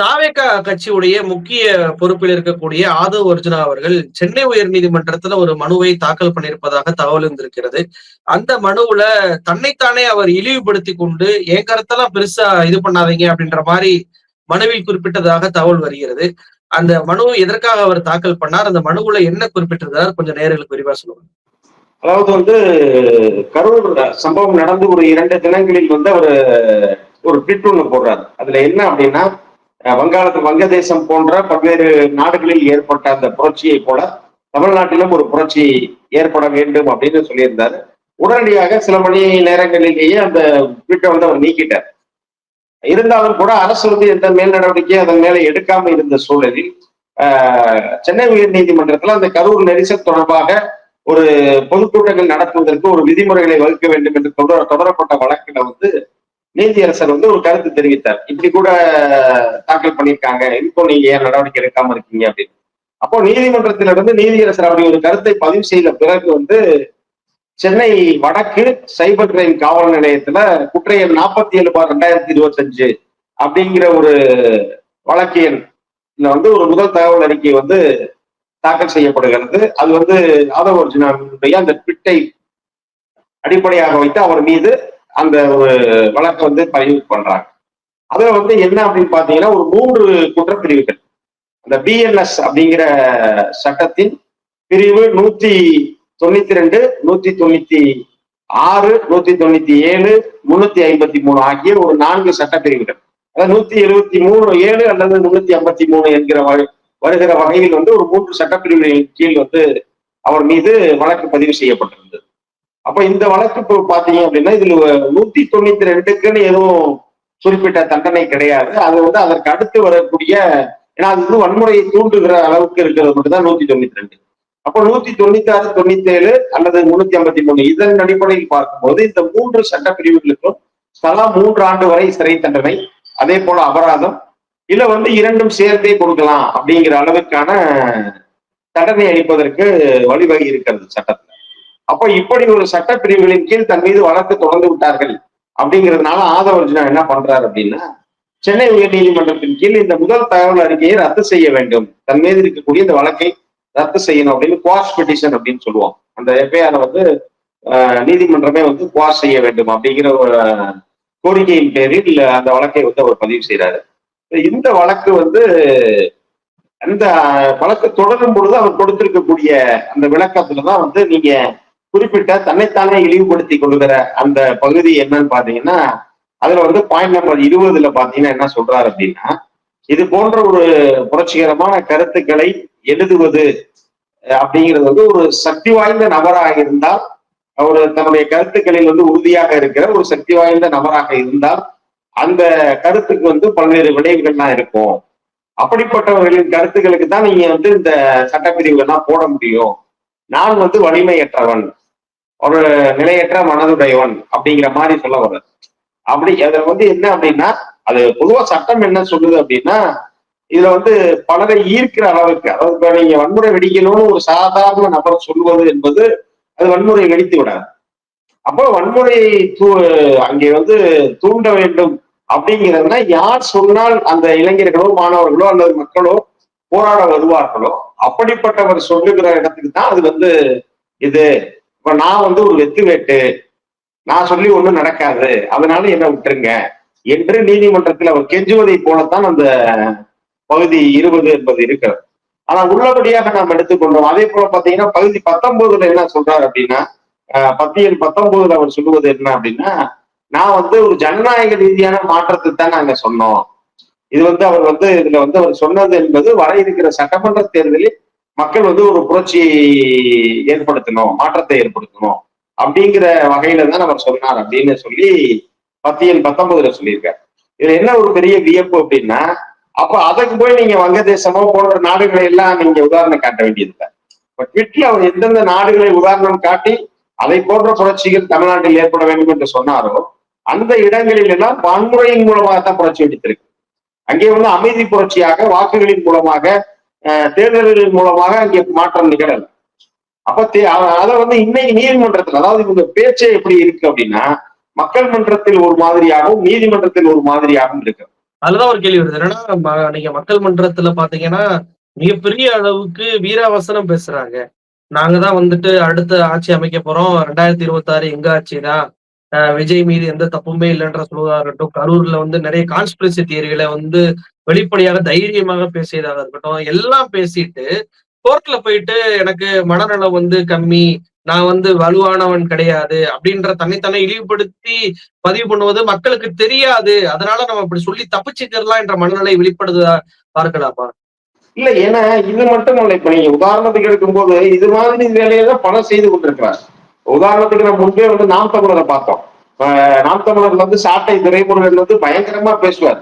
தாவேகா கட்சியுடைய முக்கிய பொறுப்பில் இருக்கக்கூடிய ஆதவ் அர்ஜுனா அவர்கள் சென்னை உயர் நீதிமன்றத்துல ஒரு மனுவை தாக்கல் பண்ணியிருப்பதாக தகவல் இருந்திருக்கிறது அந்த மனுவுல தன்னைத்தானே அவர் இழிவுபடுத்தி கொண்டு என் கருத்தெல்லாம் பெருசா இது பண்ணாதீங்க அப்படின்ற மாதிரி மனுவில் குறிப்பிட்டதாக தகவல் வருகிறது. அந்த மனு எதற்காக அவர் தாக்கல் பண்ணார்? அந்த மனுவுல என்ன குறிப்பிட்டிருந்தார்? கொஞ்சம் நேர்களுக்கு விரிவா சொல்லுவாங்க அதாவது வந்து கரூர் சம்பவம் நடந்து ஒரு இரண்டு தினங்களில் வந்து அவர் ஒரு ட்விட் ஒன்று போடுறாரு. அதுல என்ன அப்படின்னா வங்காளத்து வங்கதேசம் போன்ற பல்வேறு நாடுகளில் ஏற்பட்ட அந்த புரட்சியை போல தமிழ்நாட்டிலும் ஒரு புரட்சி ஏற்பட வேண்டும் அப்படின்னு சொல்லியிருந்தாரு. உடனடியாக சில மணி நேரங்களிலேயே அந்த ட்விட்டை வந்து அவர் நீக்கிட்டார். இருந்தாலும் கூட அரசு வந்து எந்த மேல் நடவடிக்கையும் அதன் மேல எடுக்காம இருந்த சூழலில் சென்னை உயர் நீதிமன்றத்துல அந்த கரூர் நெரிசல் தொடர்பாக ஒரு பொதுக்கூட்டங்கள் நடத்துவதற்கு ஒரு விதிமுறைகளை வகுக்க வேண்டும் என்று தொடர தொடரப்பட்ட வழக்கில் வந்து நீதியரசர் வந்து ஒரு கருத்து தெரிவித்தார். இப்படி கூட தாக்கல் பண்ணியிருக்காங்க. இப்போ நீங்க ஏன் நடவடிக்கை எடுக்காம இருக்கீங்க அப்படின்னு. அப்போ நீதிமன்றத்திலிருந்து நீதியரசர் அப்படி ஒரு கருத்தை பதிவு செய்த பிறகு வந்து சென்னை வடக்கு சைபர் கிரைம் காவல் நிலையத்துல குற்றையல் நாற்பத்தி ஏழு பார் ரெண்டாயிரத்தி இருபத்தி அஞ்சு அப்படிங்கிற ஒரு வழக்கு எண் வந்து ஒரு முதல் தகவல் அறிக்கை வந்து தாக்கல் செய்யப்படுகிறது. அது வந்து ஆதவ ஒரிஜினாலுடைய அந்த ட்விட்டை அடிப்படையாக வைத்து அவர் மீது அந்த ஒரு வழக்கை வந்து பதிவு பண்றாங்க. அதுல வந்து என்ன அப்படின்னு பாத்தீங்கன்னா ஒரு மூன்று குற்றப்பிரிவுகள். அந்த பிஎன்எஸ் அப்படிங்கிற சட்டத்தின் பிரிவு நூத்தி தொண்ணூத்தி ரெண்டு நூத்தி தொண்ணூத்தி ஆறு நூத்தி தொண்ணூத்தி ஏழு முன்னூத்தி ஐம்பத்தி மூணு ஆகிய ஒரு நான்கு சட்டப்பிரிவுகள். அதாவது நூத்தி எழுபத்தி மூணு ஏழு அல்லது முன்னூத்தி ஐம்பத்தி மூணு என்கிற வருகிற வகையில் வந்து ஒரு மூன்று சட்டப்பிரிவுகளின் கீழ் வந்து அவர் மீது வழக்கு பதிவு செய்யப்பட்டிருந்தது. அப்ப இந்த வழக்கு இப்போ பாத்தீங்க அப்படின்னா இதுல நூத்தி தொண்ணூத்தி ரெண்டுக்குன்னு எதுவும் குறிப்பிட்ட தண்டனை கிடையாது. அது வந்து அதற்கு அடுத்து வரக்கூடிய ஏன்னா அது வந்து வன்முறையை தூண்டுகிற அளவுக்கு இருக்கிறது மட்டும்தான் நூத்தி தொண்ணூத்தி ரெண்டு. அப்போ நூத்தி தொண்ணூத்தி ஆறு தொண்ணூத்தி ஏழு அல்லது முன்னூத்தி ஐம்பத்தி மூணு இதன் அடிப்படையில் பார்க்கும்போது இந்த மூன்று சட்ட பிரிவுகளுக்கும் தலா மூன்று ஆண்டு வரை சிறை தண்டனை அதே போல அபராதம் இல்ல வந்து இரண்டும் சேர்த்தே கொடுக்கலாம் அப்படிங்கிற அளவுக்கான தண்டனை அளிப்பதற்கு வழிவகை இருக்கிறது சட்டத்துல. அப்ப இப்படி ஒரு சட்ட பிரிவுகளின் கீழ் தன் மீது வழக்கு தொடர்ந்து விட்டார்கள் அப்படிங்கிறதுனால ஆதவர்ஜுனா என்ன பண்றாரு அப்படின்னா சென்னை உயர் நீதிமன்றத்தின் கீழ் இந்த முதல் தகவல் அறிக்கையை ரத்து செய்ய வேண்டும். தன் மீது இருக்கக்கூடிய இந்த வழக்கை ரத்து செய்யணும் அப்படின்னு குவாஷ் பெட்டிஷன் அப்படின்னு சொல்லுவோம் அந்த எஃப்ஐஆர் வந்து நீதிமன்றமே வந்து குவாஷ் செய்ய வேண்டும் அப்படிங்கிற ஒரு கோரிக்கையின் பேரில் அந்த வழக்கை வந்து அவர் பதிவு செய்கிறாரு இந்த வழக்கு வந்து அந்த வழக்கு தொடரும் பொழுது அவர் கொடுத்திருக்கக்கூடிய அந்த விளக்கத்துலதான் வந்து நீங்க குறிப்பிட்ட தன்னைத்தானே இழிவுபடுத்தி கொள்கிற அந்த பகுதி என்னன்னு பாத்தீங்கன்னா அதுல வந்து பாயிண்ட் நம்பர் இருபதுல பாத்தீங்கன்னா என்ன சொல்றாரு அப்படின்னா இது போன்ற ஒரு புரட்சிகரமான கருத்துக்களை எழுதுவது அப்படிங்கிறது வந்து ஒரு சக்தி வாய்ந்த நபராக இருந்தால் அவர் தன்னுடைய கருத்துக்களில் வந்து உறுதியாக இருக்கிற ஒரு சக்தி வாய்ந்த நபராக இருந்தால் அந்த கருத்துக்கு வந்து பல்வேறு விளைவுகள்லாம் இருக்கும். அப்படிப்பட்டவர்களின் கருத்துக்களுக்கு தான் நீங்க வந்து இந்த சட்டப்பிரிவுகள்லாம் போட முடியும். நான் வந்து வலிமையற்றவன். ஒரு நிலையற்ற மனதுடையவன் அப்படிங்கிற மாதிரி சொல்ல வர்றது அப்படி அதுல வந்து என்ன அப்படின்னா அது பொதுவா சட்டம் என்ன சொல்லுது அப்படின்னா இதுல வந்து பலரை ஈர்க்கிற அளவுக்கு அதாவது இப்ப நீங்க வன்முறை வெடிக்கணும்னு ஒரு சாதாரண நபர் சொல்லுவது என்பது அது வன்முறை வெடித்து விடாது. அப்போ வன்முறையை தூ அங்கே வந்து தூண்ட வேண்டும் அப்படிங்கிறதுனா யார் சொன்னால் அந்த இளைஞர்களோ மாணவர்களோ அல்லது மக்களோ போராட வருவார்களோ அப்படிப்பட்டவர் சொல்லுகிற இடத்துக்கு தான் அது வந்து இது இப்ப நான் வந்து ஒரு வெத்து வேட்டு நான் சொல்லி ஒண்ணும் நடக்காது. அதனால என்ன விட்டுருங்க என்று நீதிமன்றத்தில் அவர் கெஞ்சுவதை போலத்தான் அந்த பகுதி இருபது என்பது இருக்கிறது. ஆனா உள்ளபடியாக நாம் எடுத்துக்கொண்டோம். அதே போல பாத்தீங்கன்னா பகுதி பத்தொன்பதுல என்ன சொல்றாரு அப்படின்னா பத்தியல் பத்தொன்பதுல அவர் சொல்லுவது என்ன அப்படின்னா நான் வந்து ஒரு ஜனநாயக ரீதியான மாற்றத்தை தான் நாங்க சொன்னோம். இது வந்து அவர் வந்து இதுல வந்து அவர் சொன்னது என்பது வர இருக்கிற சட்டமன்ற தேர்தலில் மக்கள் வந்து ஒரு புரட்சி ஏற்படுத்தணும் மாற்றத்தை ஏற்படுத்தணும் அப்படிங்கிற வகையில தான் அவர் சொன்னார் அப்படின்னு சொல்லி பத்தியல் பத்தொன்பதுல சொல்லியிருக்காரு. இதுல என்ன ஒரு பெரிய வியப்பு அப்படின்னா அப்ப அதுக்கு போய் நீங்க வங்கதேசமோ போன்ற நாடுகளை எல்லாம் நீங்க உதாரணம் காட்ட வேண்டியது இல்லை ட்விட்ல அவர் எந்தெந்த நாடுகளை உதாரணம் காட்டி அதை போன்ற புரட்சிகள் தமிழ்நாட்டில் ஏற்பட வேண்டும் என்று சொன்னாரோ அந்த இடங்களில் எல்லாம் வன்முறையின் மூலமாக தான் புரட்சி வெடித்திருக்கு. அங்கே வந்து அமைதி புரட்சியாக வாக்குகளின் மூலமாக தேர்தல்களின் மூலமாக இங்கே மாற்றம் நிகழல. அப்ப அதை வந்து இன்னைக்கு நீதிமன்றத்தில் அதாவது இவங்க பேச்சே எப்படி இருக்கு அப்படின்னா மக்கள் மன்றத்தில் ஒரு மாதிரியாகவும் நீதிமன்றத்தில் ஒரு மாதிரியாகவும் இருக்கு. அதுலதான் ஒரு கேள்வி வருது. என்னன்னா நீங்க மக்கள் மன்றத்துல பாத்தீங்கன்னா மிகப்பெரிய அளவுக்கு வீராவசனம் பேசுறாங்க. நாங்க தான் வந்துட்டு அடுத்த ஆட்சி அமைக்க போறோம். ரெண்டாயிரத்தி இருபத்தி ஆறு எங்க ஆட்சிதான் அஹ் விஜய் மீது எந்த தப்புமே இல்லைன்ற சொல்வதாக இருக்கட்டும் கரூர்ல வந்து நிறைய கான்ஸ்பிரசி தியரிகளை வந்து வெளிப்படையாக தைரியமாக பேசியதாக இருக்கட்டும் எல்லாம் பேசிட்டு கோர்ட்ல போயிட்டு எனக்கு மனநலம் வந்து கம்மி நான் வந்து வலுவானவன் கிடையாது அப்படின்ற தன்னைத்தானே இழிவுபடுத்தி பதிவு பண்ணுவது மக்களுக்கு தெரியாது. அதனால நம்ம இப்படி சொல்லி தப்பிச்சுக்கிறலாம் என்ற மனநிலை வெளிப்படுதா பார்க்கலாமா? இல்ல ஏன்னா இது மட்டும் இப்ப நீங்க உதாரணத்துக்கு எடுக்கும்போது இது மாதிரி வேலையை தான் பணம் செய்து கொண்டிருக்கிறார். உதாரணத்துக்கு நம்ம முன்பே வந்து நாம் தமிழரை பார்த்தோம். நாம் தமிழர்ல வந்து சாட்டை திரைப்படங்கள்ல வந்து பயங்கரமா பேசுவார்.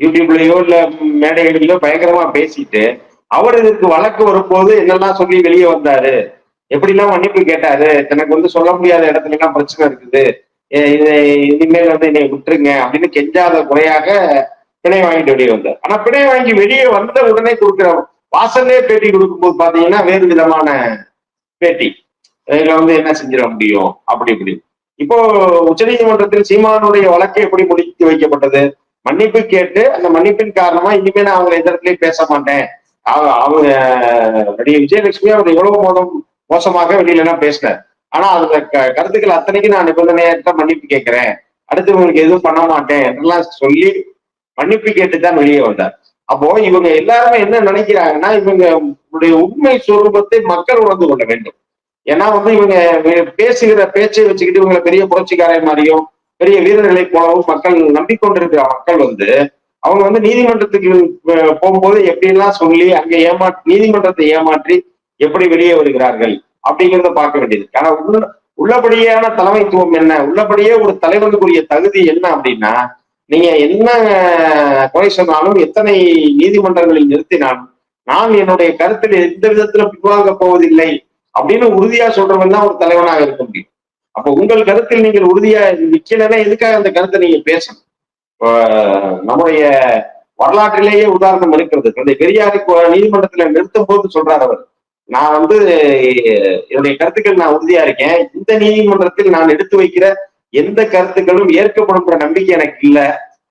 யூடியூப்லயோ இல்ல மேடைகளிலோ பயங்கரமா பேசிட்டு அவர் இதுக்கு வழக்கு வரும்போது என்னெல்லாம் சொல்லி வெளியே வந்தாரு? எப்படிலாம் மன்னிப்பு கேட்டாரு? தனக்கு வந்து சொல்ல முடியாத இடத்துல எல்லாம் பிரச்சனை இருக்குது. இதை இனிமேல் வந்து என்னை விட்டுருங்க அப்படின்னு கெஞ்சாத குறையாக பிணை வாங்கிட்டு வெளியே வந்தார். ஆனா பிணை வாங்கி வெளியே வந்த உடனே கொடுக்குற வாசலே பேட்டி கொடுக்கும்போது பாத்தீங்கன்னா வேறு விதமான பேட்டி. இதுல வந்து என்ன செஞ்சிட முடியும்? அப்படி இப்படி. இப்போ உச்சநீதிமன்றத்தில் சீமானுடைய வழக்கு எப்படி முடித்து வைக்கப்பட்டது? மன்னிப்பு கேட்டு அந்த மன்னிப்பின் காரணமா இனிமே நான் அவங்க எந்த இடத்துலயும் பேச மாட்டேன். அவங்க நடிகை விஜயலட்சுமி அவர் எவ்வளவு மோதம் மோசமாக வெளியில எல்லாம் பேசினார். ஆனா அதுல க- கருத்துக்கள் அத்தனைக்கும் நான் நிபந்தனையற்ற மன்னிப்பு கேட்கிறேன். அடுத்து உங்களுக்கு எதுவும் பண்ண மாட்டேன் என்றெல்லாம் சொல்லி மன்னிப்பு கேட்டு தான் வெளியே வந்தார். அப்போ இவங்க எல்லாருமே என்ன நினைக்கிறாங்கன்னா இவங்க உடைய உண்மை சுரூபத்தை மக்கள் உணர்ந்து கொள்ள வேண்டும். ஏன்னா வந்து இவங்க பேசுகிற பேச்சை வச்சுக்கிட்டு இவங்களை பெரிய புரட்சிக்காரன் மாதிரியும் பெரிய வீரர்களை போலவும் மக்கள் நம்பிக்கொண்டிருக்கிற மக்கள் வந்து அவங்க வந்து நீதிமன்றத்துக்கு போகும்போது எப்படிலாம் சொல்லி அங்க ஏமா நீதிமன்றத்தை ஏமாற்றி எப்படி வெளியே வருகிறார்கள் அப்படிங்கிறத பார்க்க வேண்டியது. ஆனா உள்ள உள்ளபடியான தலைமைத்துவம் என்ன? உள்ளபடியே ஒரு தலைவனுக்குரிய தகுதி என்ன அப்படின்னா நீங்க என்ன குறை சொன்னாலும் எத்தனை நீதிமன்றங்களில் நிறுத்தினாலும் நான் என்னுடைய கருத்தில் எந்த விதத்துல பின்வாங்க போவதில்லை அப்படின்னு உறுதியா சொல்றவன் தான் ஒரு தலைவனாக இருக்க முடியும். அப்போ உங்கள் கருத்தில் நீங்கள் உறுதியா நிக்கலன்னா எதுக்காக அந்த கருத்தை நீங்க பேசணும்? இப்போ, நம்முடைய வரலாற்றிலேயே உதாரணம் இருக்கிறது தந்தை பெரியாருக்கு நீதிமன்றத்துல நிறுத்தும் போது சொல்றார் அவர். நான் வந்து என்னுடைய கருத்துக்கள் நான் உறுதியா இருக்கேன். இந்த நீதிமன்றத்தில் நான் எடுத்து வைக்கிற எந்த கருத்துக்களும் ஏற்கப்படும்ன்ற நம்பிக்கை எனக்கு இல்லை.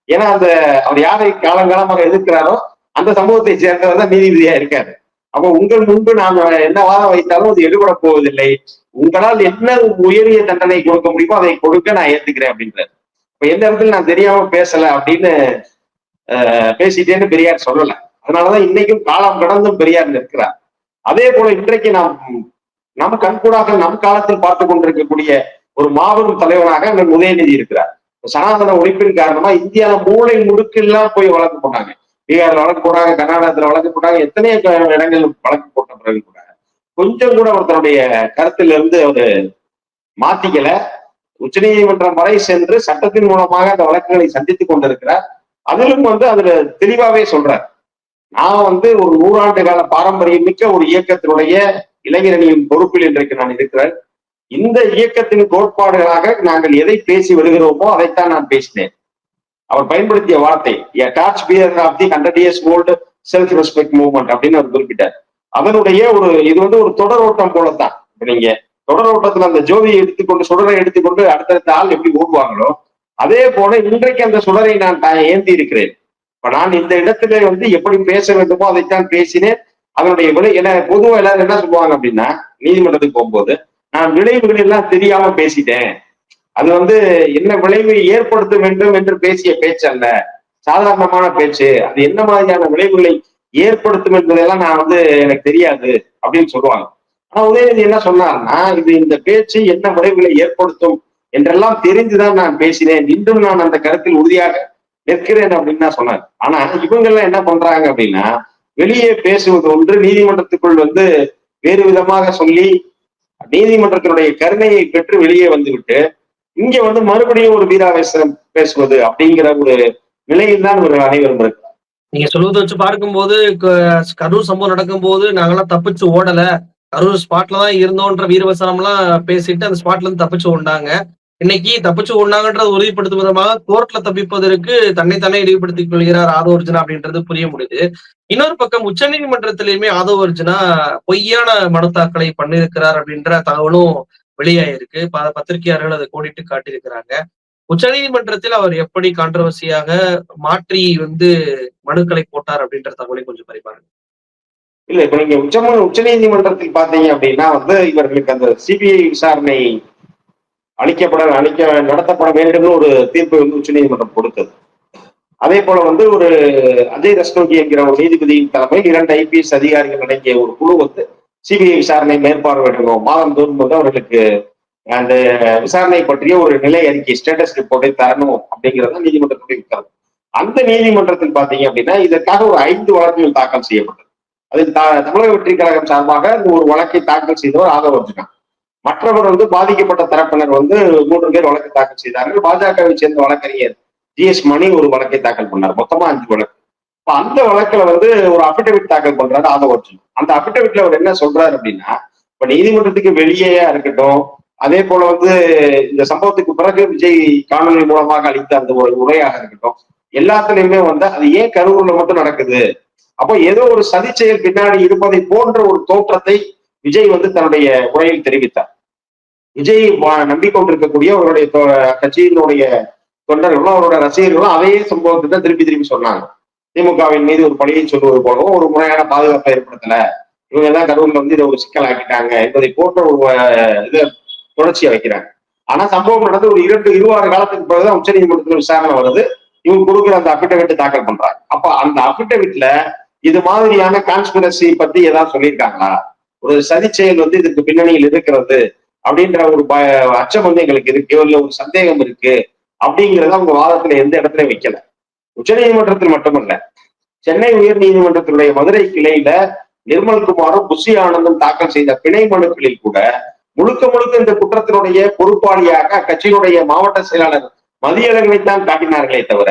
ஏன்னா அந்த அவர் யாரை காலங்காலமாக எதிர்க்கிறாரோ அந்த சமூகத்தை சேர்ந்தவர் தான் நீதிபதியா இருக்காரு. அப்போ உங்கள் முன்பு நான் என்ன வாதம் வைத்தாலும் அது எடுபட போவதில்லை. உங்களால் என்ன உயரிய தண்டனை கொடுக்க முடியுமோ அதை கொடுக்க நான் ஏத்துக்கிறேன் அப்படின்றாரு. இப்ப எந்த இடத்துல நான் தெரியாம பேசல அப்படின்னு பேசிட்டேன்னு பெரியார் சொல்லல. அதனாலதான் இன்னைக்கும் காலம் கடந்தும் பெரியார் நிற்கிறார். அதே போல இன்றைக்கு நாம் நம் கண்கூடாக நம் காலத்தில் பார்த்து கொண்டிருக்கக்கூடிய ஒரு மாபெரும் தலைவனாக அண்ணன் உதயநிதி இருக்கிறார். சனாதன ஒழிப்பின் காரணமா இந்தியாவில மூளை முடுக்கெல்லாம் போய் வழக்கு போட்டாங்க பீகார்ல வழக்கு போட்டாங்க கர்நாடகத்துல வழக்கு போட்டாங்க எத்தனையோ இடங்கள் வழக்கு போட்ட பிறகு கூட. கொஞ்சம் கூட அவர் கருத்திலிருந்து கருத்துல மாத்திக்கல. உச்ச நீதிமன்றம் உச்சநீதிமன்றம் வரை சென்று சட்டத்தின் மூலமாக அந்த வழக்குகளை சந்தித்துக் கொண்டிருக்கிறார். அதிலும் வந்து அதுல தெளிவாவே சொல்றார். நான் வந்து ஒரு நூறாண்டு கால பாரம்பரியம் மிக்க ஒரு இயக்கத்தினுடைய இளைஞரணியின் பொறுப்பில் இன்றைக்கு நான் இருக்கிறேன். இந்த இயக்கத்தின் கோட்பாடுகளாக நாங்கள் எதை பேசி வருகிறோமோ அதைத்தான் நான் பேசினேன். அவர் பயன்படுத்திய வார்த்தை a torch bearer of hundred years old self respect movement அப்படின்னு அவர் குறிப்பிட்டார். அதனுடைய ஒரு இது வந்து ஒரு தொடர் ஓட்டம் போலத்தான். இப்ப நீங்க தொடர் ஓட்டத்துல அந்த ஜோதியை எடுத்துக்கொண்டு சுடரை எடுத்துக்கொண்டு அடுத்தடுத்த ஆள் எப்படி ஓடுவாங்களோ அதே போல இன்றைக்கு அந்த சுடரை நான் ஏந்தி இருக்கிறேன். இப்ப நான் இந்த இடத்துல வந்து எப்படி பேச வேண்டுமோ அதைத்தான் பேசினேன். அதனுடைய விளை என்ன பொதுவா எல்லாரும் என்ன சொல்லுவாங்க அப்படின்னா நீதிமன்றத்துக்கு போகும்போது நான் விளைவுகள் எல்லாம் தெரியாம பேசிட்டேன். அது வந்து என்ன விளைவு ஏற்படுத்த வேண்டும் என்று பேசிய பேச்சு அல்ல. சாதாரணமான பேச்சு. அது என்ன மாதிரியான விளைவுகளை ஏற்படுத்தும் என்பதெல்லாம் நான் வந்து எனக்கு தெரியாது அப்படின்னு சொல்லுவாங்க. ஆனா உதயநிதி என்ன சொன்னார்னா இது இந்த பேச்சு என்ன விளைவுகளை ஏற்படுத்தும் என்றெல்லாம் தெரிந்துதான் நான் பேசினேன். இன்றும் நான் அந்த கருத்தில் உறுதியாக நிற்கிறேன் அப்படின்னு நான் சொன்னார். ஆனா இவங்க எல்லாம் என்ன பண்றாங்க அப்படின்னா வெளியே பேசுவது ஒன்று நீதிமன்றத்துக்குள் வந்து வேறு விதமாக சொல்லி நீதிமன்றத்தினுடைய கருணையை பெற்று வெளியே வந்துவிட்டு இங்க வந்து மறுபடியும் ஒரு வீராவேசம் பேசுவது அப்படிங்கிற ஒரு நிலையில் தான் ஒரு அனைவரும் இருக்கு நீங்க சொல்லுவதை வச்சு பார்க்கும்போது க- கரூர் சம்பவம் நடக்கும்போது நாங்கெல்லாம் தப்பிச்சு ஓடல. கரூர் ஸ்பாட்ல தான் இருந்தோன்ற வீரவசனம் எல்லாம் பேசிட்டு அந்த ஸ்பாட்ல இருந்து தப்பிச்சு ஓடினாங்க. இன்னைக்கு தப்பிச்சு ஓடினாங்கன்றதை உறுதிப்படுத்தும் விதமாக கோர்ட்ல தப்பிப்பதற்கு தன்னைத்தானே இழிவுபடுத்திக் கொள்கிறார் ஆதவ அர்ஜுனா அப்படின்றது புரிய முடியுது. இன்னொரு பக்கம் உச்சநீதிமன்றத்திலயுமே ஆதவ அர்ஜுனா பொய்யான மனு தாக்கலை பண்ணியிருக்கிறார் அப்படின்ற தகவலும் வெளியாயிருக்கு. பல பத்திரிகையாளர்கள் அதை கோடிட்டு காட்டியிருக்கிறாங்க. உச்சநீதிமன்றத்தில் அவர் எப்படி கான்ட்ரவர்சியாக மாற்றி வந்து மனுக்களை போட்டார் அப்படின்ற தகவலை கொஞ்சம் பரிமாறுங்க. இல்ல இப்ப நீங்க உச்ச உச்ச நீதிமன்றத்தில் பாத்தீங்க அப்படின்னா வந்து இவர்களுக்கு அந்த சிபிஐ விசாரணை அளிக்கப்பட அளிக்க நடத்தப்பட வேண்டும்னு ஒரு தீர்ப்பை வந்து உச்சநீதிமன்றம் கொடுத்தது. அதே போல வந்து ஒரு அஜய் ரஸ்தோகி என்கிற ஒரு நீதிபதியின் தலைமையில் இரண்டு ஐபிஎஸ் அதிகாரிகள் அடங்கிய ஒரு குழு வந்து சிபிஐ விசாரணை மேற்பார்வையிடணும். மாதந்தோறும் வந்து அவர்களுக்கு அந்த uh, விசாரணை பற்றிய ஒரு நிலை அறிக்கை ஸ்டேட்டஸ் ரிப்போர்ட்டை தரணும் அப்படிங்கிறது நீதிமன்றத்துடைய உத்தரவு. அந்த நீதிமன்றத்தில் பாத்தீங்க அப்படின்னா இதற்காக ஒரு ஐந்து வழக்குகள் தாக்கல் செய்யப்பட்டது. அதில் த- தமிழக வெற்றி கழகம் சார்பாக இந்த ஒரு வழக்கை தாக்கல் செய்தவர் ஆதரவு அர்ஜுனா. மற்றவர் வந்து பாதிக்கப்பட்ட தரப்பினர் வந்து மூன்று பேர் வழக்கு தாக்கல் செய்தார்கள். பாஜகவை சேர்ந்த வழக்கறிஞர் ஜி எஸ் மணி ஒரு வழக்கை தாக்கல் பண்ணார். மொத்தமா அஞ்சு வழக்கு. இப்ப அந்த வழக்குல வந்து ஒரு அபிடவிட் தாக்கல் பண்றாரு ஆதவ அர்ஜுன். அந்த அபிடவிட்ல அவர் என்ன சொல்றாரு அப்படின்னா இப்ப நீதிமன்றத்துக்கு வெளியேயா இருக்கட்டும் அதே போல வந்து இந்த சம்பவத்துக்கு பிறகு விஜய் காணொலி மூலமாக அளித்த அந்த ஒரு உரையாக இருக்கட்டும் எல்லாத்துலயுமே வந்து அது ஏன் கரூர்ல மட்டும் நடக்குது? அப்போ ஏதோ ஒரு சதி செயல் பின்னாடி இருப்பதை போன்ற ஒரு தோற்றத்தை விஜய் வந்து தன்னுடைய உரையில் தெரிவித்தார். விஜய் நம்பிக்கொண்டிருக்கக்கூடிய அவருடைய தொ- கட்சியினுடைய தொண்டர்களும் அவரோட ரசிகர்களும் அதே சம்பவத்தை தான் திருப்பி திருப்பி சொன்னாங்க. திமுகவின் மீது ஒரு பழியை சொல்லுவது போலவும் ஒரு முறையான பாதுகாப்பை ஏற்படுத்தல. இவங்க தான் கரூர்ல வந்து இதை ஒரு சிக்கல் ஆக்கிட்டாங்க என்பதை போன்ற ஒரு இது இதை தொடர்ச்சியா வைக்கிறாங்க ஆனா சம்பவம் நடந்து ஒரு இரண்டு இருவாறு காலத்துக்கு பிறகுதான் உச்சநீதிமன்றத்தில் விசாரணை வருது. இவங்க கொடுக்குற அந்த அபிடவிட் தாக்கல் பண்றாங்க. அப்ப அந்த அபிடவிட்ல இது மாதிரியான கான்ஸ்பிரசி பத்தி ஏதாவது சொல்லியிருக்காங்களா? ஒரு சதி செயல் வந்து இதுக்கு பின்னணியில் இருக்கிறது அப்படின்ற ஒரு ப அச்சம் வந்து எங்களுக்கு இருக்கு இல்ல ஒரு சந்தேகம் இருக்கு அப்படிங்கிறத அவங்க வாதத்துல எந்த இடத்துல வைக்கல. உச்சநீதிமன்றத்தில் மட்டுமல்ல சென்னை உயர் நீதிமன்றத்தினுடைய மதுரை கிளையில நிர்மல்குமாரும் புஷி ஆனந்தும் தாக்கல் செய்த பிணை மனுக்களில் கூட முழுக்க முழுக்க இந்த குற்றத்தினுடைய பொறுப்பாளியாக அக்கட்சியினுடைய மாவட்ட செயலாளர் மதியழகனைத்தான் காட்டினார்களே தவிர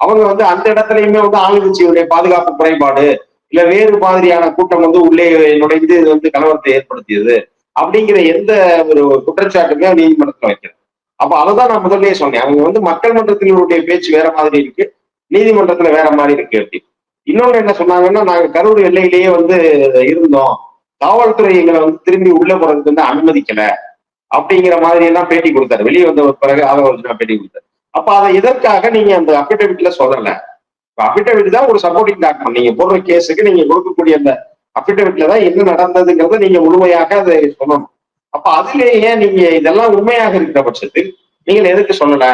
அவங்க வந்து அந்த இடத்துலயுமே வந்து ஆளுங்கட்சியுடைய பாதுகாப்பு குறைபாடு இல்ல வேறு மாதிரியான கூட்டம் வந்து உள்ளே நுழைந்து இது வந்து கலவரத்தை ஏற்படுத்தியது அப்படிங்கிற எந்த ஒரு குற்றச்சாட்டுமே நீதிமன்றத்துல வைக்கிறது அப்ப அததான் நான் முதல்லயே சொன்னேன். அவங்க வந்து மக்கள் மன்றத்தினுடைய பேச்சு வேற மாதிரி இருக்கு நீதிமன்றத்துல வேற மாதிரி இருக்கு அப்படி இன்னொன்னு என்ன சொன்னாங்கன்னா நாங்க கரூர் எல்லையிலேயே வந்து இருந்தோம். காவல்துறை எங்களை வந்து திரும்பி உள்ள போறதுக்கு வந்து அனுமதிக்கல. அப்படிங்கிற மாதிரி எல்லாம் பேட்டி கொடுத்தாரு. வெளியே வந்த பிறகு அதை வந்து பேட்டி கொடுத்தாரு. அப்ப அதை எதற்காக நீங்க அந்த அபிடவிட்ல சொல்லல? அபிடவிட் தான் ஒரு சப்போர்ட்டிங் டாக்குமெண்ட் நீங்க போடுற கேஸுக்கு நீங்க கொடுக்கக்கூடிய அந்த அபிடவிட்ல தான் என்ன நடந்ததுங்கிறத நீங்க முழுமையாக அதை சொல்லணும். அப்ப அதுலேயே நீங்க இதெல்லாம் உண்மையாக இருக்கிற பட்சத்தில் நீங்கள் எதுக்கு சொல்லல?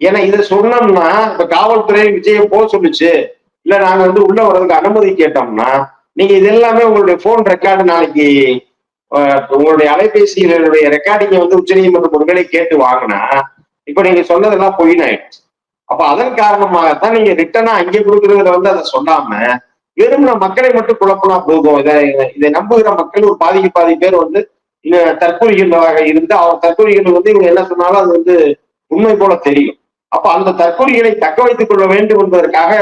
ஏன்னா இதை சொன்னோம்னா இப்ப காவல்துறை விஜயம் போக சொல்லுச்சு. இல்ல நாங்க வந்து உள்ள வர்றதுக்கு அனுமதி கேட்டோம்னா நீங்க இது எல்லாமே உங்களுடைய போன் ரெக்கார்டு நாளைக்கு உங்களுடைய அலைபேசியினுடைய ரெக்கார்டிங்க வந்து உச்சநீதிமன்றம் ஒருவேளை கேட்டு வாங்கினா இப்ப நீங்க சொன்னதெல்லாம் பொயின் ஆயிடுச்சு அப்ப அதன் காரணமாகத்தான் நீங்க ரிட்டனா அங்கே கொடுக்குறதுல வந்து அதை சொல்லாம வெறும் மக்களை மட்டும் குழப்பினா போதும். இதை இதை நம்புகிற மக்கள் ஒரு பாதிக்கு பாதி பேர் வந்து இந்த தற்கொலைகளாக இருந்து அவர் தற்கொலைகள் வந்து இவங்க என்ன சொன்னாலும் அது வந்து உண்மை போல தெரியும். அப்ப அந்த தற்கொலைகளை தக்க வைத்துக் கொள்ள வேண்டும் என்பதற்காக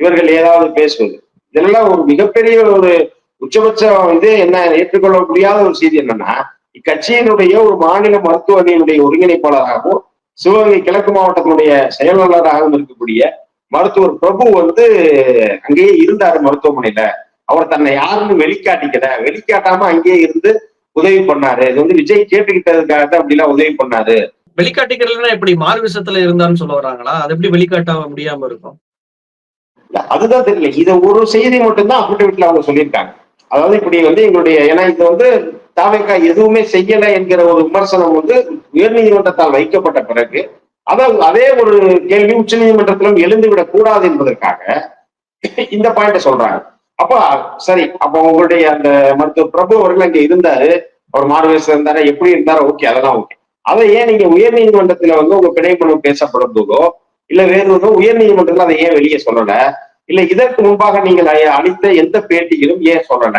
இவர்கள் ஏதாவது பேசுவது. இதெல்லாம் ஒரு மிகப்பெரிய ஒரு உச்சபட்சம் இது என்ன ஏற்றுக்கொள்ள முடியாத ஒரு செய்தி என்னன்னா இக்கட்சியினுடைய ஒரு மாநில மருத்துவ அணியினுடைய ஒருங்கிணைப்பாளராகவும் சிவகங்கை கிழக்கு மாவட்டத்தினுடைய செயலாளராகவும் இருக்கக்கூடிய மருத்துவர் பிரபு வந்து அங்கேயே இருந்தாரு மருத்துவமனையில. அவர் தன்னை யாருன்னு வெளிக்காட்டிக்கல. வெளிக்காட்டாம அங்கேயே இருந்து உதவி பண்ணாரு. இது வந்து விஜய் கேட்டுக்கிட்டதுக்காக தான் அப்படிலாம் உதவி பண்ணாரு. வெளிக்காட்டிக்கிறதுனா எப்படி? மாறு விஷயத்துல இருந்தான்னு சொல்ல வராங்களா? அது எப்படி வெளிக்காட்ட முடியாம இருக்கும்? அதுதான் தெரியல. இத ஒரு செய்தி மட்டும்தான் அபிடவிட்ல அவங்க சொல்லியிருக்காங்க. அதாவது இப்படி வந்து எங்களுடைய ஏன்னா இது வந்து தாவேக்கா எதுவுமே செய்யல என்கிற ஒரு விமர்சனம் வந்து உயர்நீதிமன்றத்தால் வைக்கப்பட்ட பிறகு அதாவது அதே ஒரு கேள்வி உச்சநீதிமன்றத்திலும் எழுந்துவிடக் கூடாது என்பதற்காக இந்த பாயிண்ட சொல்றாங்க. அப்ப சரி அப்ப உங்களுடைய அந்த மருத்துவ பிரபு அவர்கள் அங்க இருந்தாரு. அவர் மாறுவேசம் இருந்தாரு? எப்படி இருந்தாரோ? ஓகே அதெல்லாம் ஓகே. அதை ஏன் நீங்க உயர்நீதிமன்றத்துல வந்து உங்க பிணைமனு பேசப்படும் போதோ இல்ல வேறு உயர் நீதிமன்றத்தில் அதை ஏன் வெளியே சொல்லல? இல்ல இதற்கு முன்பாக நீங்கள் அளித்த எந்த பேட்டியிலும் ஏன் சொல்லல?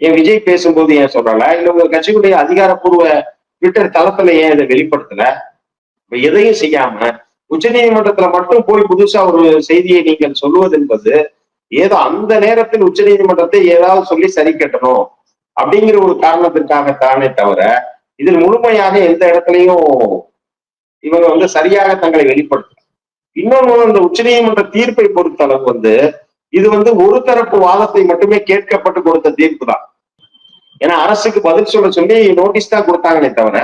ஏன் விஜய் பேசும்போது ஏன் சொல்லல? இல்ல உங்க கட்சியுடைய அதிகாரப்பூர்வ ட்விட்டர் தளத்துல ஏன் இதை வெளிப்படுத்தல? எதையும் செய்யாம உச்சநீதிமன்றத்துல மட்டும் போய் புதுசா ஒரு செய்தியை நீங்கள் சொல்லுவது என்பது ஏதோ அந்த நேரத்தில் உச்சநீதிமன்றத்தை ஏதாவது சொல்லி சரி கட்டணும் அப்படிங்கிற ஒரு காரணத்திற்காகத்தானே தவிர இதில் முழுமையாக எந்த இடத்துலையும் இவங்க வந்து சரியாக தங்களை வெளிப்படுத்த இன்னொன்று இந்த உச்சநீதிமன்ற தீர்ப்பை பொறுத்த அளவு வந்து இது வந்து ஒரு தரப்பு வாதத்தை மட்டுமே கேட்கப்பட்டு கொடுத்த தீர்ப்பு தான். ஏன்னா அரசுக்கு பதில் சொல்ல சொல்லி நோட்டீஸ் தான் கொடுத்தாங்களே தவிர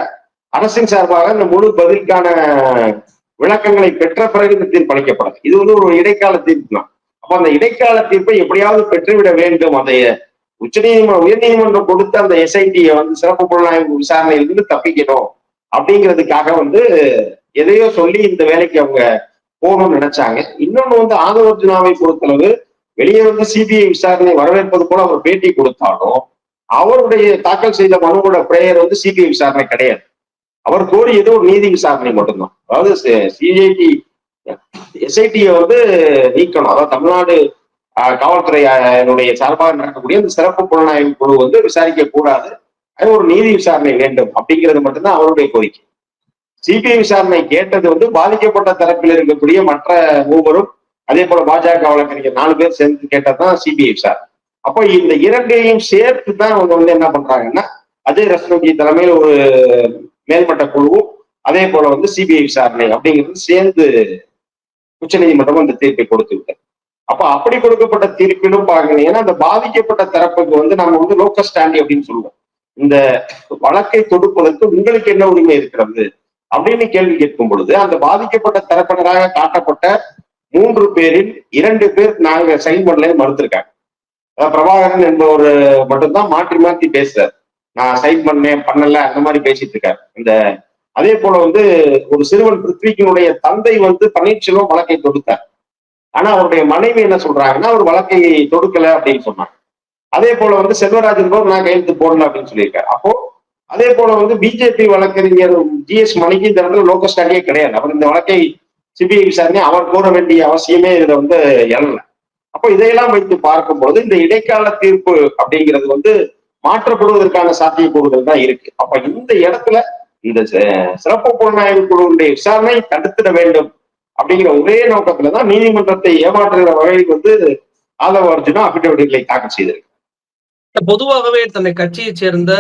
அரசின் சார்பாக இந்த முழு பதிலுக்கான விளக்கங்களை பெற்ற பிறகு இந்த தீர்ப்பு அளிக்கப்படும் இது வந்து ஒரு இடைக்கால தீர்ப்பு தான். அப்ப அந்த இடைக்கால தீர்ப்பை எப்படியாவது பெற்றுவிட வேண்டும்? அதை உச்சநீதிமன்றம் உயர்நீதிமன்றம் கொடுத்த அந்த எஸ்ஐடியை வந்து சிறப்பு புலனாய்வு விசாரணையிலிருந்து தப்பிக்கணும். அப்படிங்கிறதுக்காக வந்து எதையோ சொல்லி இந்த வேலைக்கு அவங்க போகணும்னு நினைச்சாங்க. இன்னொன்னு வந்து ஆதவர்ஜுனாவை பொறுத்தளவு வெளியே வந்து சிபிஐ விசாரணை வரவேற்பது போல அவர் பேட்டி கொடுத்தாலும் அவருடைய தாக்கல் செய்த மனுவோட பிரேயர் வந்து சிபிஐ விசாரணை கிடையாது. அவர் கோரியது ஒரு நீதி விசாரணை மட்டும்தான். அதாவது சிஐடி எஸ்ஐடியை வந்து நீக்கணும். அதாவது தமிழ்நாடு ஆஹ், காவல்துறையினுடைய சார்பாக நடக்கக்கூடிய இந்த சிறப்பு புலனாய்வு குழு வந்து விசாரிக்க கூடாது அது ஒரு நீதி விசாரணை வேண்டும் அப்படிங்கிறது மட்டும்தான் அவருடைய கோரிக்கை. சிபிஐ விசாரணை கேட்டது வந்து பாதிக்கப்பட்ட தரப்பில் இருக்கக்கூடிய மற்ற மூவரும் அதே போல பாஜக வழக்கறிஞர் நாலு பேர் சேர்ந்து கேட்டதுதான் சிபிஐ விசாரணை. அப்போ இந்த இரண்டையும் சேர்த்து தான் அவங்க வந்து என்ன பண்றாங்கன்னா அஜய் ரஸ்தோகி தலைமையில் ஒரு மேல்மட்ட குழுவும் அதே போல வந்து சிபிஐ விசாரணை அப்படிங்கிறது சேர்ந்து உச்சநீதிமன்றம் அந்த தீர்ப்பை கொடுத்து அப்ப அப்படி கொடுக்கப்பட்ட தீர்ப்பிலும் பாத்தீங்கன்னா அந்த பாதிக்கப்பட்ட தரப்புக்கு வந்து நம்ம வந்து லோக்கல் ஸ்டாண்டி அப்படின்னு சொல்லுவோம். இந்த வழக்கை தொடுப்பதற்கு உங்களுக்கு என்ன உரிமை இருக்கிறது? அப்படின்னு கேள்வி கேட்கும் பொழுது அந்த பாதிக்கப்பட்ட தரப்பினராக காட்டப்பட்ட மூன்று பேரில் இரண்டு பேர் நாங்க சைன் பண்ணல மறுத்திருக்காங்க. பிரபாகரன் என்பவர் மட்டும்தான் மாற்றி மாற்றி பேசுறாரு. நான் சைன் பண்ணேன் பண்ணல அந்த மாதிரி பேசிட்டு இருக்காரு. இந்த அதே போல வந்து ஒரு சிறுவன் பிருத்விக்கினுடைய தந்தை வந்து பன்னீர்செல்வம் வழக்கை தொடுத்தார். ஆனா அவருடைய மனைவி என்ன சொல்றாங்கன்னா அவர் வழக்கை தொடுக்கல அப்படின்னு சொன்னாங்க அதே போல வந்து செல்வராஜன் போது நான் கையெழுத்து போடல அப்படின்னு சொல்லியிருக்காரு. அப்போ அதே போல வந்து பிஜேபி வழக்கறிஞர் ஜிஎஸ் மணிக்கு இந்த இடத்துல லோக்கல் ஸ்டாண்டியே கிடையாது. அவர் இந்த வழக்கை சிபிஐ விசாரணை அவர் கோர வேண்டிய அவசியமே இதுல வந்து எழல. அப்போ இதையெல்லாம் வைத்து பார்க்கும்போது இந்த இடைக்கால தீர்ப்பு அப்படிங்கிறது வந்து மாற்றப்படுவதற்கான சாத்தியக்கூறுகள் தான் இருக்கு. அப்ப இந்த இடத்துல இந்த சிறப்பு புலனாய்வு குழுவுடைய விசாரணை தடுத்திட வேண்டும் அப்படிங்கிற ஒரே நோக்கத்துலதான் நீதிமன்றத்தை ஏமாற்றுகிற வகையில் வந்து ஆதவ அர்ஜுனா அபிடவிட்களை தாக்கல் செய்திருக்கு பொதுவாகவே தன்னை கட்சியை சேர்ந்த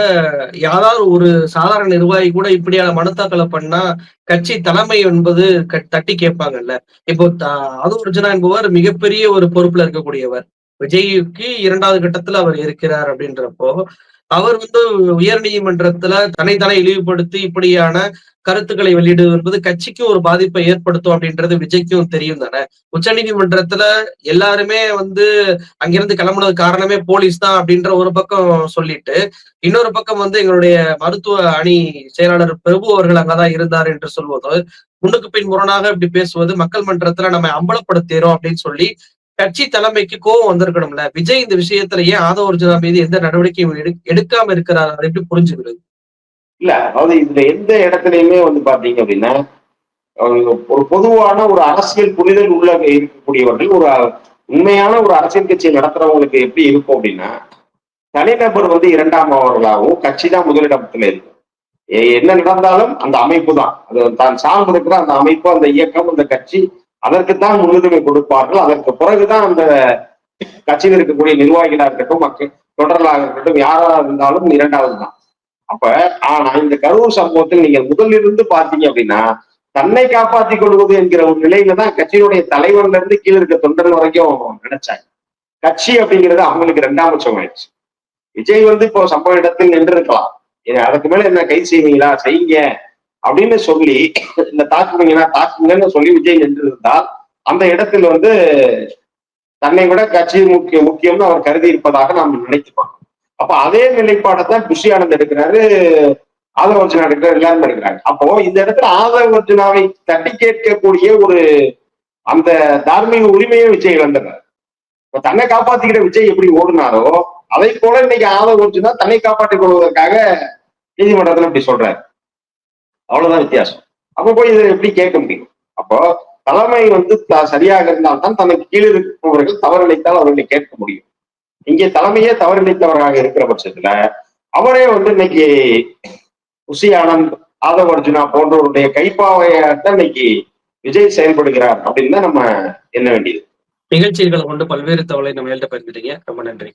யாராவது ஒரு சாதாரண நிர்வாகி கூட இப்படியான மனுதாக்களை பண்ணா கட்சி தலைமை என்பது தட்டி கேட்பாங்கல்ல. இப்போ அது அர்ஜுனா என்பவர் மிகப்பெரிய ஒரு பொறுப்புல இருக்கக்கூடியவர். விஜய்க்கு இரண்டாவது கட்டத்துல அவர் இருக்கிறார் அப்படின்றப்போ அவர் வந்து உயர் நீதிமன்றத்துல தன்னைத்தானே இழிவுபடுத்தி இப்படியான கருத்துக்களை வெளியிடுவது என்பது கட்சிக்கு ஒரு பாதிப்பை ஏற்படுத்தும் அப்படின்றது விஜய்க்கும் தெரியும் தானே? உச்ச நீதிமன்றத்துல எல்லாருமே வந்து அங்கிருந்து கிளம்புனது காரணமே போலீஸ் தான் அப்படின்ற ஒரு பக்கம் சொல்லிட்டு இன்னொரு பக்கம் வந்து எங்களுடைய மருத்துவ அணி செயலாளர் பிரபு அவர்கள் அங்கதான் இருந்தார் என்று சொல்வது முன்னுக்கு பின் முரணாக இப்படி பேசுவது மக்கள் மன்றத்துல நம்ம அம்பலப்படுத்துறோம் அப்படின்னு சொல்லி கட்சி தலைமைக்கு கோபம் வந்திருக்கணும்ல? விஜய் இந்த விஷயத்துல ஏன் ஆதவ அர்ஜுனா மீது எந்த நடவடிக்கையும் எடு- எடுக்காம இருக்கிறார்? அதை புரிஞ்சுக்கிறது? இல்ல அதாவது இதுல எந்த இடத்துலயுமே வந்து பாத்தீங்க அப்படின்னா ஒரு பொதுவான ஒரு அரசியல் புரிதல் உள்ள இருக்கக்கூடியவர்கள் ஒரு உண்மையான ஒரு அரசியல் கட்சியை நடத்துறவங்களுக்கு எப்படி இருக்கும் அப்படின்னா தனிநபர் வந்து இரண்டாம் அவர்களாகவும் கட்சி தான் முதலிடத்துல இருக்கும் என்ன நடந்தாலும் அந்த அமைப்பு தான். அது தான் சார்ந்து இருக்கிற அந்த அமைப்பு அந்த இயக்கம் அந்த கட்சி அதற்குத்தான் முன்னுரிமை கொடுப்பார்கள். அதற்கு பிறகுதான் அந்த கட்சியில் இருக்கக்கூடிய நிர்வாகிகளாக இருக்கட்டும் மக்கள் தொடர்களாக இருக்கட்டும் யாராக இருந்தாலும் இரண்டாவது தான் அப்ப ஆனா இந்த கரூர் சம்பவத்தில் நீங்கள் முதலிருந்து பாத்தீங்க அப்படின்னா தன்னை காப்பாற்றிக் கொள்வது என்கிற ஒரு நிலையில தான் கட்சியினுடைய தலைவர்ல இருந்து கீழே இருக்க தொண்டர்கள் வரைக்கும் நினைச்சாங்க. கட்சி அப்படிங்கிறது அவங்களுக்கு ரெண்டாம் பட்சம் ஆயிடுச்சு. விஜய் வந்து இப்போ சம்பவ இடத்தில் நின்று இருக்கலாம் அதுக்கு மேல என்ன கை செய்வீங்களா? செய்யுங்க. அப்படின்னு சொல்லி இந்த தாக்குவீங்கன்னா தாக்குங்கன்னு சொல்லி விஜய் நின்று இருந்தால் அந்த இடத்தில் வந்து தன்னை விட கட்சி முக்கிய முக்கியம்னு அவர் கருதி இருப்பதாக நாம் நினைத்துக்கணும் அப்ப அதே நிலைப்பாடை தான் குஷி ஆனந்த் எடுக்கிறாரு ஆதவ அர்ஜுனா எடுக்கிறாரு எல்லாரும் எடுக்கிறாங்க அப்போ இந்த இடத்துல ஆதவ அர்ஜுனாவை தட்டி கேட்கக்கூடிய ஒரு அந்த தார்மீக உரிமையை விஜய் இழந்துறாரு இப்ப தன்னை காப்பாத்திக்கிற விஜய் எப்படி ஓடுனாரோ அதை போல இன்னைக்கு ஆதவ அர்ஜுனா தன்னை காப்பாற்றிக் கொள்வதற்காக நீதிமன்றத்துல இப்படி சொல்றாரு. அவ்வளவுதான் வித்தியாசம். அப்ப போய் இதை எப்படி கேட்க முடியும்? அப்போ தலைமை வந்து த- சரியாக இருந்தால்தான் தனக்கு கீழே இருப்பவர்கள் நினைத்தால் அவர்களை கேட்க முடியும். இங்கே தலைமையே தவறிழைத்தவராக இருக்கிற பட்சத்துல அவரே வந்து இன்னைக்கு உசி ஆனந்த் ஆதவ அர்ஜுனா போன்றவருடைய கைப்பாவையாகத்தான் இன்னைக்கு விஜய் செயல்படுகிறார் அப்படின்னு தான் நம்ம எண்ண வேண்டியது. நிகழ்ச்சிகளை கொண்டு பல்வேறு தவளை நம்ம எழுத பகிர்ந்துட்டீங்க. ரொம்ப நன்றி.